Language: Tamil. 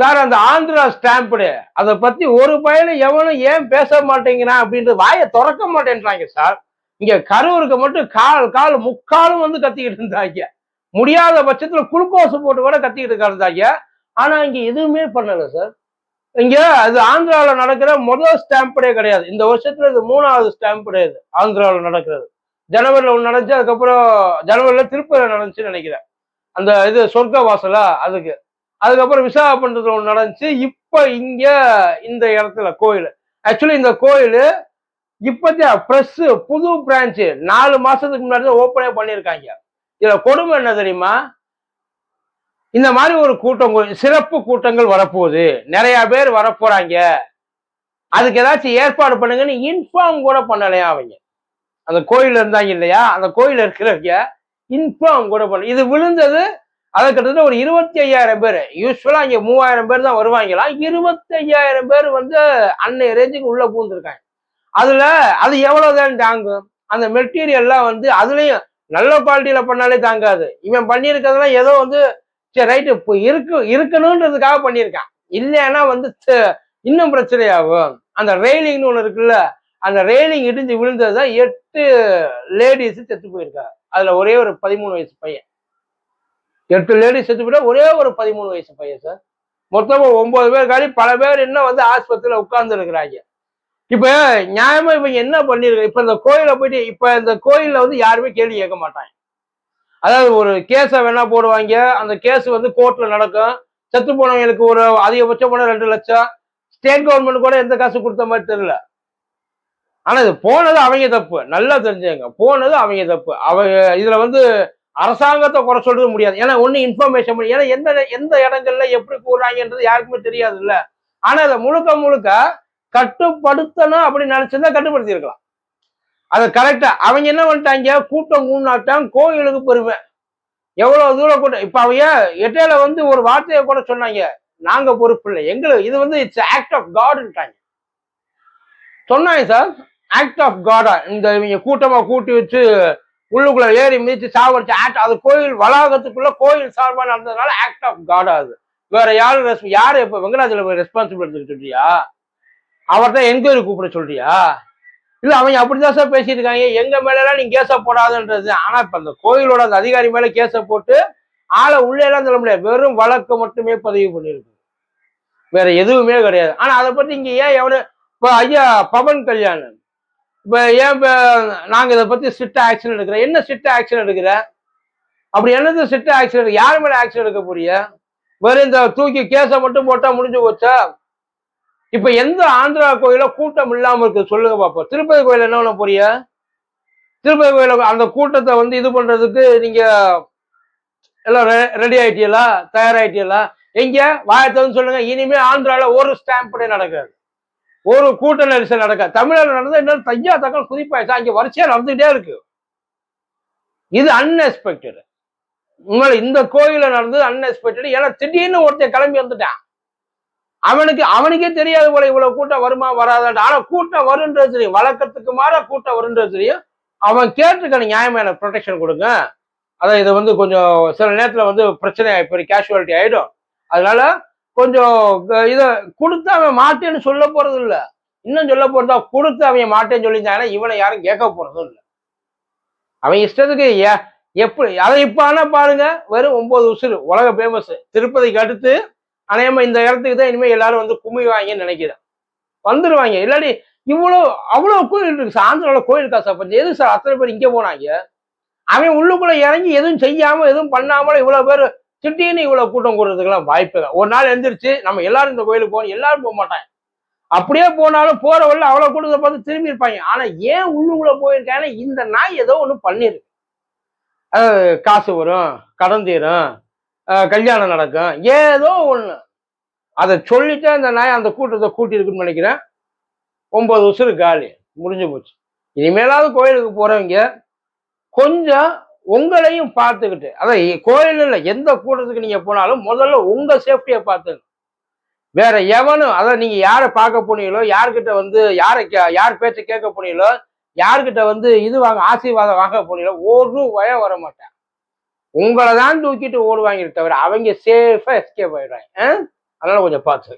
சார் அந்த ஆந்திரா ஸ்டாம்புடு அதை பத்தி ஒரு பையனும் எவனும் ஏன் பேச மாட்டேங்கிறான் அப்படின்றது வாயை திறக்க மாட்டேன்றாங்க சார். இங்க கரூருக்கு மட்டும் கால் கால் முக்காலும் வந்து கத்திக்கிட்டு இருந்தாங்க. முடியாத பட்சத்துல குளுக்கோஸ் போட்டு கூட கத்திக்கிட்டு இருந்தாங்க ஆனா இங்க எதுவுமே பண்ணல சார். இங்க அது ஆந்திராவில் நடக்கிற முதல் ஸ்டாம்புடே கிடையாது. இந்த வருஷத்துல இது மூணாவது ஸ்டாம்புடே இது ஆந்திராவில் நடக்கிறது. ஜனவரியில் ஒன்று நடந்துச்சு அதுக்கப்புறம் ஜனவரியில் திருப்பதியில் நடந்துச்சுன்னு நினைக்கிறேன். அந்த இது சொர்க்க வாசலா அதுக்கு. அதுக்கப்புறம் விசாகப்பட்டினத்தில் ஒன்று நடந்துச்சு. இப்போ இங்க இந்த இடத்துல கோயில். ஆக்சுவலி இந்த கோயில் இப்போதைய ஃப்ரெஷ்ஷு புது பிரான்ச்சு நாலு மாசத்துக்கு முன்னாடி தான் ஓப்பனே பண்ணியிருக்காங்க. இதுல கொடுமை என்ன தெரியுமா? இந்த மாதிரி ஒரு கூட்டம் சிறப்பு கூட்டங்கள் வரப்போகுது. நிறைய பேர் வரப்போகிறாங்க அதுக்கு ஏதாச்சும் ஏற்பாடு பண்ணுங்கன்னு இன்ஃபார்ம் கூட பண்ணலையா அவங்க? அந்த கோயில் இருந்தாங்க இல்லையா? அந்த கோயில் இருக்கிறவங்க இன்ஃபார்ம் கூட பண்ண இது விழுந்தது அது கிட்டத்தட்ட ஒரு இருபத்தி ஐயாயிரம் பேர் யூஸ்வலா இங்க மூவாயிரம் பேர் தான் வருவாங்களாம் இருபத்தி ஐயாயிரம் பேர் வந்து அன்னைய ரேஞ்சுக்கு உள்ள பூந்துருக்காங்க. அதுல அது எவ்வளவுதான் தாங்கும்? அந்த மெட்டீரியல்லாம் வந்து அதுலயும் நல்ல குவாலிட்டியில பண்ணாலே தாங்காது. இவன் பண்ணியிருக்கிறதுலாம் ஏதோ வந்து சரி ரைட்டு இப்போ இருக்கு இருக்கணுன்றதுக்காக பண்ணியிருக்கான். இல்லைன்னா வந்து இன்னும் பிரச்சனையாகும். அந்த ரெயிலிங்னு ஒன்று இருக்குல்ல அந்த ரெயிலிங் இடிஞ்சு விழுந்தது தான் எட்டு லேடிஸு செத்து போயிருக்காங்க. அதுல ஒரே ஒரு பதிமூணு வயசு பையன். எட்டு லேடிஸ் செத்து போயிட்டா ஒரே ஒரு பதிமூணு வயசு பையன் சார் மொத்தமாக ஒன்பது பேர் காலி பல பேர் இன்னும் வந்து ஆஸ்பத்திரியில் உட்கார்ந்து இருக்கிறாங்க நியாயமாக நியாயமா இவங்க என்ன பண்ணிருக்க இப்போ இந்த கோயிலில் போயிட்டு இப்போ இந்த கோயிலில் வந்து யாருமே கேள்வி கேட்க மாட்டாங்க. அதாவது ஒரு கேஸை வேணா போடுவாங்க அந்த கேஸ் வந்து கோர்ட்டில் நடக்கும். செத்து போனவங்களுக்கு ஒரு அதிகபட்சம் போன ரெண்டு லட்சம். ஸ்டேட் கவர்மெண்ட் கூட எந்த காசு கொடுத்த மாதிரி தெரியல. ஆனால் இது போனது அவங்க தப்பு. நல்லா தெரிஞ்சுங்க போனது அவங்க தப்பு. அவங்க இதில் வந்து அரசாங்கத்தை குறை சொல்றது முடியாது. ஏன்னா ஒண்ணு இன்ஃபர்மேஷன் ஏன்னா எந்த எந்த இடங்கள்ல எப்படி கூறாங்கன்றது யாருக்குமே தெரியாது இல்ல ஆனா அதை முழுக்க முழுக்க கட்டுப்படுத்தணும் அப்படின்னு நினைச்சிருந்தா கட்டுப்படுத்தி இருக்கலாம். அது கரெக்டா அவங்க என்ன பண்ணிட்டாங்க? கூட்டம் கூண்ணாட்டம் கோயிலுக்கு பெருமை எவ்வளவு தூரம் கூட்டம்? இப்ப அவங்க எட்டையில வந்து ஒரு வார்த்தையை கூட சொன்னாங்க. நாங்க பொறுப்பு இல்லை. எங்களுக்கு இது வந்து இட்ஸ் ஆக்ட் ஆஃப் காட்ன்ட்டாங்க சொன்னாங்க சார் ஆக்ட் ஆஃப் காடா இந்த இவங்க கூட்டமா கூட்டி வச்சு உள்ளுக்குள்ள ஏறி மிதிச்சு சாவடிச்சு ஆக்ட் அது கோயில் வளாகத்துக்குள்ள கோயில் சார்பாக நடந்ததுனால ஆக்ட் ஆஃப் காடா அது. வேற யாரும் ரெஸ்ப் யார் இப்போ வெங்கடாஜல ரெஸ்பான்சிபிள் எடுத்துக்க சொல்றியா? அவர்தான் என்கொயரி கூப்பிட சொல்றியா? இல்ல அவங்க அப்படிதான் சார் பேசிட்டு இருக்காங்க. எங்க மேலாம் எல்லாம் நீங்க கேஸ போடாதுன்றது. ஆனா இப்ப அந்த கோயிலோட அந்த அதிகாரி மேல கேஸ போட்டு ஆளை உள்ளே எல்லாம் சொல்ல முடியாது. வெறும் வழக்கு மட்டுமே பதிவு பண்ணியிருக்கு வேற எதுவுமே கிடையாது. ஆனா அதை பத்தி இங்க ஏன் எவனு இப்போ ஐயா பவன் கல்யாணன் இப்போ ஏன் இப்போ நாங்கள் இதை பற்றி ஸ்ட்ரிக்ட் ஆக்ஷன் எடுக்கிறோம் என்ன ஸ்ட்ரிக்ட் ஆக்ஷன் எடுக்கிற? அப்படி என்னது ஸ்ட்ரிக்ட் ஆக்ஷன் எடுக்க? யார் மேலே ஆக்ஷன் எடுக்க போறிய வெறும் இந்த தூக்கி கேஸை மட்டும் போட்டால் முடிஞ்சு போச்சா? இப்போ எந்த ஆந்திரா கோயில கூட்டம் இல்லாமல் இருக்குது சொல்லுங்க பாப்போம். திருப்பதி கோயில் என்ன பண்ண போறிய திருப்பதி கோயில அந்த கூட்டத்தை வந்து இது பண்ணுறதுக்கு நீங்கள் எல்லாம் ரெடி ஆயிட்டீங்களா? தயாராயிட்டீங்களா? எங்க? வாயத்தன்னு சொல்லுங்க. இனிமே ஆந்திராவில் ஒரு ஸ்டாம்ப் நடக்காது. ஒரு கூட்ட நெரிசல் நடக்க தமிழ்நாடு நடந்தா என்ன தையா தக்கால் குதிப்பாயிச்சா அங்கே வரிசையா நடந்துகிட்டே இருக்கு. இது அன்எக்ஸ்பெக்டடு உங்களை இந்த கோயில நடந்தது அன்எக்ஸ்பெக்டடு ஏன்னா திடீர்னு ஒருத்தன் கிளம்பி வந்துட்டான். அவனுக்கு அவனுக்கே தெரியாது போல இவ்வளவு கூட்டம் வருமா வராதான்ட்டு. ஆனா கூட்டம் வருன்றது தெரியும். வழக்கத்துக்கு மாற கூட்டம் வருன்றது தெரியும். அவன் கேட்டிருக்கான நியாயமா எனக்கு ப்ரொடெக்ஷன் கொடுங்க. அதான் இது வந்து கொஞ்சம் சில நேரத்துல வந்து பிரச்சனை ஆகி கேஷுவாலிட்டி ஆயிடும். அதனால கொஞ்சம் இதை இத கொடுத்து அவன் மாட்டேன்னு சொல்ல போறது இல்ல இன்னும் சொல்ல போறதா கொடுத்து அவன் மாட்டேன்னு சொல்லியிருந்தாங்கன்னா இவனை யாரும் கேட்க போறதும் இல்ல. அவன் இஷ்டத்துக்கு எப்படி அதை இப்ப ஆனா பாருங்க வெறும் ஒன்பது உசுறு உலக ஃபேமஸ் திருப்பதிக்கு அடுத்து அநேகமா இந்த இடத்துக்கு தான் இனிமேல் எல்லாரும் வந்து குமிவாங்கன்னு நினைக்கிறேன். வந்துருவாங்க. இல்லாடி இவ்வளவு அவ்வளவு கோயில் இருக்கு. சார் ஆந்திராவில் கோயில் சார் பஞ்சம் எது சார் அத்தனை பேர் இங்க போனாங்க? அவன் உள்ளுக்குள்ள இறங்கி எதுவும் செய்யாம எதுவும் பண்ணாமல இவ்வளவு பேர் திடீர்னு இவ்வளவு கூட்டம் கூடுறதுக்கெல்லாம் வாய்ப்பு இல்லை. ஒரு நாள் எழுந்திரிச்சு நம்ம எல்லாரும் இந்த கோயிலுக்கு போகணும் எல்லாரும் போக மாட்டாங்க. அப்படியே போனாலும் போற வழியில் அவ்வளவு கூட்டத்தை பார்த்து திரும்பி இருப்பாங்க. ஆனா ஏன் உள்ளுக்குள்ள போயிருக்காங்கன்னா இந்த நாய் ஏதோ ஒண்ணு பண்ணிருக்கு. காசு வரும் கடன் தீரும் கல்யாணம் நடக்கும் ஏதோ ஒண்ணு. அதை சொல்லிட்டு அந்த நாய் அந்த கூட்டத்தை கூட்டியிருக்குன்னு நினைக்கிறேன். ஒன்பது உசுறு காலி. முடிஞ்சு போச்சு. இனிமேலாவது கோயிலுக்கு போறவங்க கொஞ்சம் உங்களையும் பார்த்துக்கிட்டு அதான் கோயிலில் எந்த கூட்டத்துக்கு நீங்கள் போனாலும் முதல்ல உங்கள் சேஃப்டியை பார்த்துங்க வேற எவனும் அதான் நீங்கள் யாரை பார்க்க போனீங்களோ யார்கிட்ட வந்து யாரை கே- யார் பேச்சை கேட்க போனீங்களோ யார்கிட்ட வந்து இது வாங்க ஆசீர்வாதம் வாங்க போனீங்களோ ஒரு வய வர மாட்டேன் உங்களை தான் தூக்கிட்டு ஓடுவாங்க தவிர அவங்க சேஃபாக எஸ்கேப் ஆயிடுவாங்க. அதனால் அதனால கொஞ்சம் பார்த்து